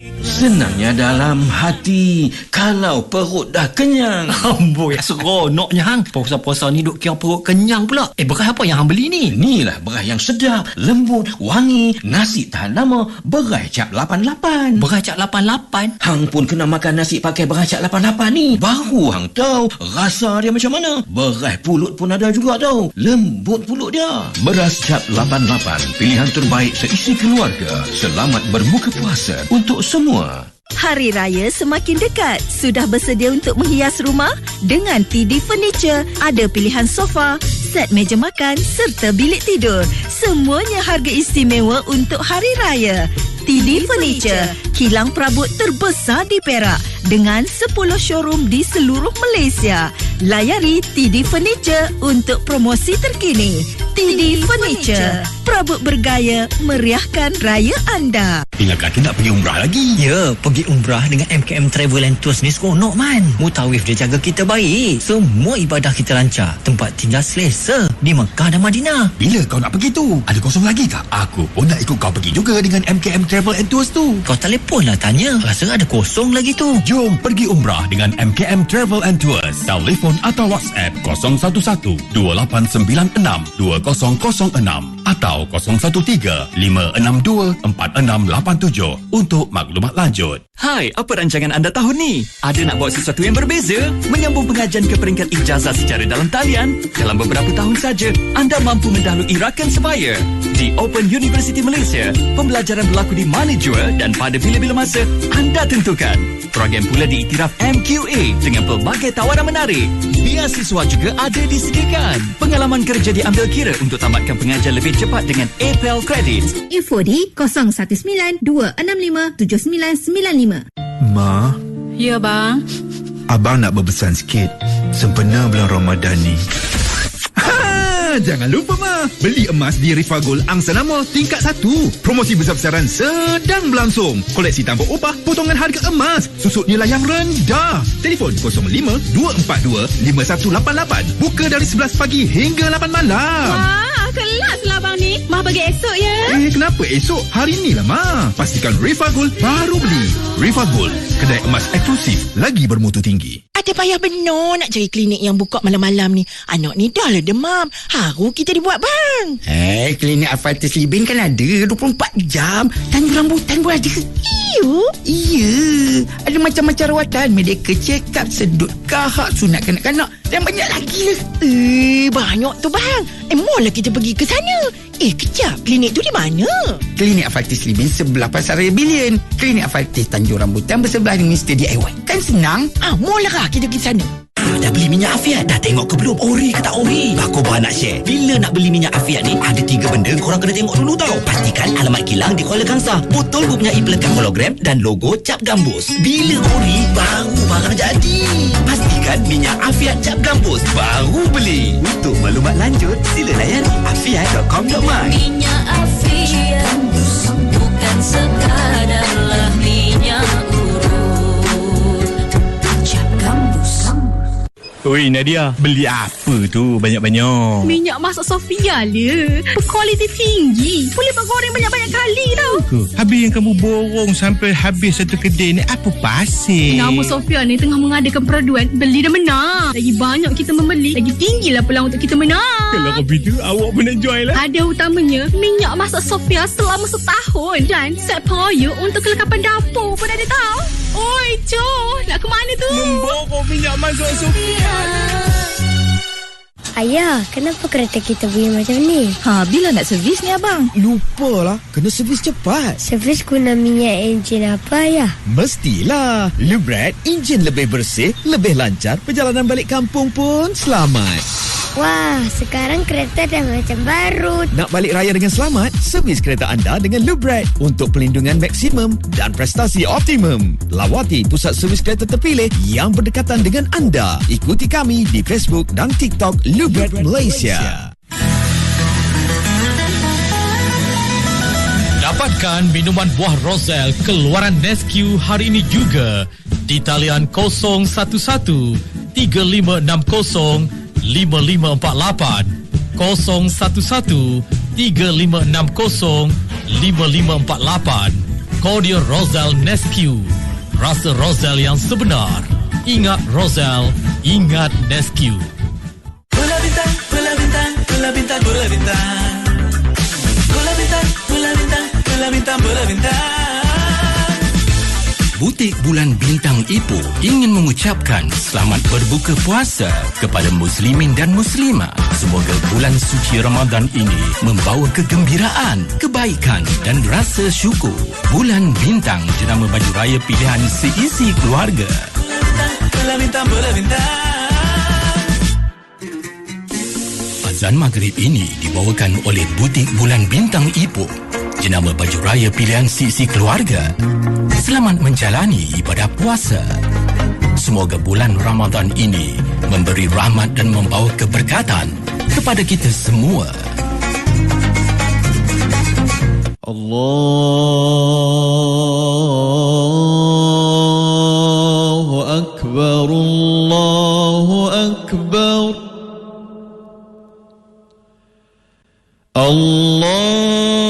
Senangnya dalam hati kalau perut dah kenyang. Amboi, seronoknya hang. Puasa-puasa ni duk kira perut kenyang pula. Eh, beras apa yang hang beli ni? Inilah beras yang sedap, lembut, wangi, nasi tahan lama, beras cap 88. Beras cap 88? Hang pun kena makan nasi pakai beras cap 88 ni. Baru hang tahu rasa dia macam mana. Beras pulut pun ada juga tau. Lembut pulut dia. Beras cap 88, pilihan terbaik seisi keluarga. Selamat berbuka puasa untuk semua. Hari Raya semakin dekat. Sudah bersedia untuk menghias rumah? Dengan TD Furniture, ada pilihan sofa, set meja makan serta bilik tidur. Semuanya harga istimewa untuk Hari Raya. TD Furniture, kilang perabot terbesar di Perak dengan 10 showroom di seluruh Malaysia. Layari TD Furniture untuk promosi terkini. TD Furniture, perabot bergaya meriahkan raya anda. Ingat kata nak pergi umrah lagi? Ya, pergi umrah dengan MKM Travel and Tours ni seronok man. Mutawif dia jaga kita baik. Semua ibadah kita lancar. Tempat tinggal selesa di Mekah dan Madinah. Bila kau nak pergi tu? Ada kosong lagi tak? Aku pun nak ikut kau pergi juga dengan MKM Travel and Tours tu. Kau telefon lah tanya. Rasa ada kosong lagi tu. Jom pergi umrah dengan MKM Travel and Tours. Telefon atau WhatsApp 011 2896 2006 atau 013 562 4687 untuk maklumat lanjut. Hai, apa rancangan anda tahun ni? Ada nak buat sesuatu yang berbeza? Menyambung pengajian ke peringkat ijazah secara dalam talian? Dalam beberapa tahun saja, anda mampu mendahului Rakan Sebaya. Di Open University Malaysia, pembelajaran berlaku di mana jua dan pada bila-bila masa anda tentukan. Program pula diiktiraf MQA dengan pelbagai tawaran menarik. Biasiswa juga ada disediakan. Pengalaman kerja diambil kira untuk tamatkan pengajian lebih cepat dengan APL Credits. Info di 019-265-7995. Ma, Ya, bang. abang nak berpesan sikit. Sempena bulan Ramadan ni. Ha, jangan lupa Ma, beli emas di Rifagol Angsa Nama tingkat 1. Promosi besar-besaran sedang berlangsung. Koleksi tanpa upah, potongan harga emas, susut nilai yang rendah. Telefon 05-242-5188. Buka dari 11 pagi hingga 8 malam. Ah, bang ni. Mah bagi esok ya. Eh, kenapa esok? Hari ni lah, Ma. Pastikan Rifagol baru beli. Rifagol, kedai emas eksklusif lagi bermutu tinggi. Ada payah benar nak cari klinik yang buka malam-malam ni. Anak ni dah lah demam. Haru kita dibuat bang. Eh, klinik Alfatis Libin kan ada 24 jam. Tanjung rambutan pun ada. Iyo. Iya. Ada macam-macam rawatan. Medical check-up, sedut kahak, sunat kanak-kanak. Dan banyak lagi. Eh, banyak tu bang. Eh, mula kita pergi ke sana. Eh, kejap. Klinik tu di mana? Klinik Alfatis Libin sebelah Pasar Raya Bilion. Klinik Alfatis Tanjung Rambutan bersebelah dengan Mr. DIY. Kan senang? Ah, mula lah kita pergi sana. Dah beli minyak afiat? Dah tengok ke belum? Ori ke tak ori? Aku bahan nak share. Bila nak beli minyak afiat ni, ada tiga benda korang kena tengok dulu tau. Pastikan alamat kilang di Kuala Kangsar. Botol mempunyai pelekat hologram dan logo cap gambus. Bila ori, baru barang jadi. Pastikan minyak afiat cap gambus. Baru beli. Untuk maklumat lanjut, sila layari afiat.com.my Minyak Afiat Bukan sekadar minyak Oi Nadia, beli apa tu banyak-banyak? Minyak masak Sofia le. Berkualiti tinggi. Boleh buat goreng banyak-banyak kali tau. Habis yang kamu borong sampai habis satu kedai ni apa pasir? Nama Sofia ni tengah mengadakan peraduan beli dan menang. Lagi banyak kita membeli, lagi tinggilah peluang untuk kita menang. Kalau kau begitu, awak pun nak join lah. Ada utamanya minyak masak Sofia selama setahun dan set pengayuk untuk kelengkapan dapur pun ada tahu. Oi, Jo, nak ke mana tu? Memborong minyak masak Sofia. Ayah, kenapa kereta kita bunyi macam ni? Ha, bila nak servis ni abang? Lupa lah, kena servis cepat. Servis guna minyak enjin apa ayah? Mestilah. Lubrat, enjin lebih bersih, lebih lancar, perjalanan balik kampung pun selamat. Wah, sekarang kereta dah macam baru. Nak balik raya dengan selamat? Servis kereta anda dengan Lubrat untuk pelindungan maksimum dan prestasi optimum. Lawati pusat servis kereta terpilih yang berdekatan dengan anda. Ikuti kami di Facebook dan TikTok Lubrat Malaysia. Dapatkan minuman buah Rosel keluaran Nesque hari ini juga di talian 011 3560 5548 011 3560 5548 Cordial Rosel Nesque. Rasa Rosel yang sebenar. Ingat Rosel, ingat Nesque. Bola bintang, bola bintang, bola bintang, bola bintang. Bola bintang, bola bintang, bola bintang, bola bintang. Butik Bulan Bintang Ipoh ingin mengucapkan selamat berbuka puasa kepada muslimin dan muslimat. Semoga bulan suci Ramadan ini membawa kegembiraan, kebaikan dan rasa syukur. Bulan Bintang jenama baju raya pilihan seisi keluarga. Bola bintang, bola bintang. Azan Maghrib ini dibawakan oleh Butik Bulan Bintang Ipoh jenama baju raya pilihan sisi keluarga. Selamat menjalani ibadah puasa. Semoga bulan Ramadan ini memberi rahmat dan membawa keberkatan kepada kita semua. Allahu Akbar, Allahu Akbar. Allah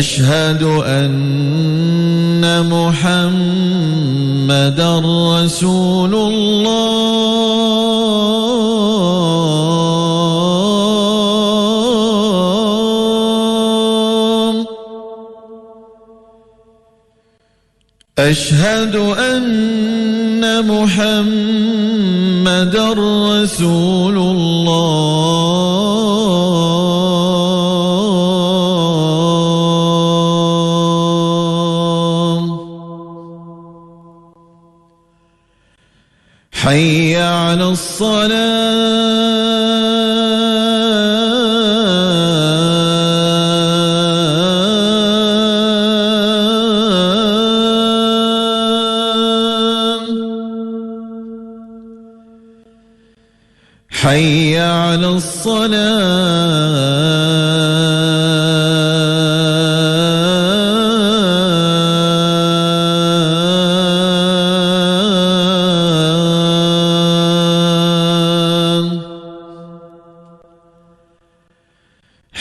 أشهد أن محمدا رسول الله. أشهد أن محمدا رسول الله. على الصلاة. حي على الصلاة.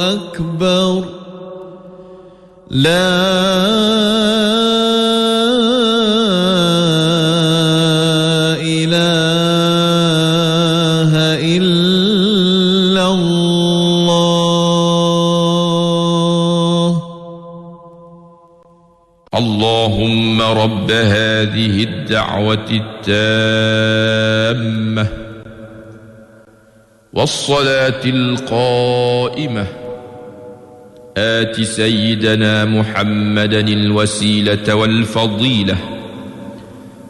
أكبر. لا إله إلا الله. اللهم رب هذه الدعوة التامة والصلاة القائمة. آت سيدنا محمدا الوسيلة والفضيلة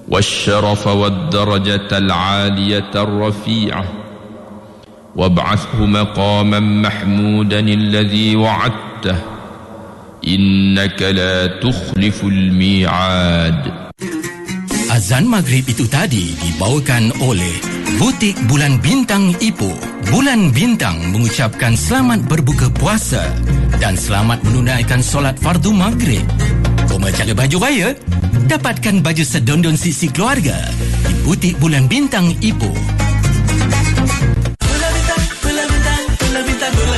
والشرف والدرجة العالية الرفيعة. وابعثه مقاما محمودا الذي وعدته. إنك لا تخلف الميعاد. Azan Maghrib itu tadi dibawakan oleh Butik Bulan Bintang Ipoh. Bulan Bintang mengucapkan selamat berbuka puasa dan selamat menunaikan solat fardu Maghrib. Koma jaga baju raya? Dapatkan baju sedondon sisi keluarga di Butik Bulan Bintang Ipoh. Bintang, bintang, bintang, bintang. Bintang, bintang,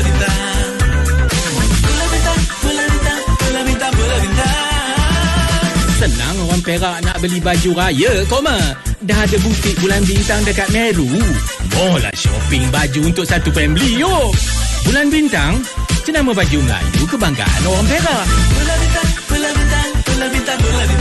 bintang, bintang. Senang orang Perak nak beli baju raya, Koma. Dah ada butik bulan bintang dekat Meru. Boleh shopping baju untuk satu family, yuk. Bulan bintang, jenama baju Melayu kebanggaan orang Perak. Bola bintang, bola bintang, bola bintang, bola bintang.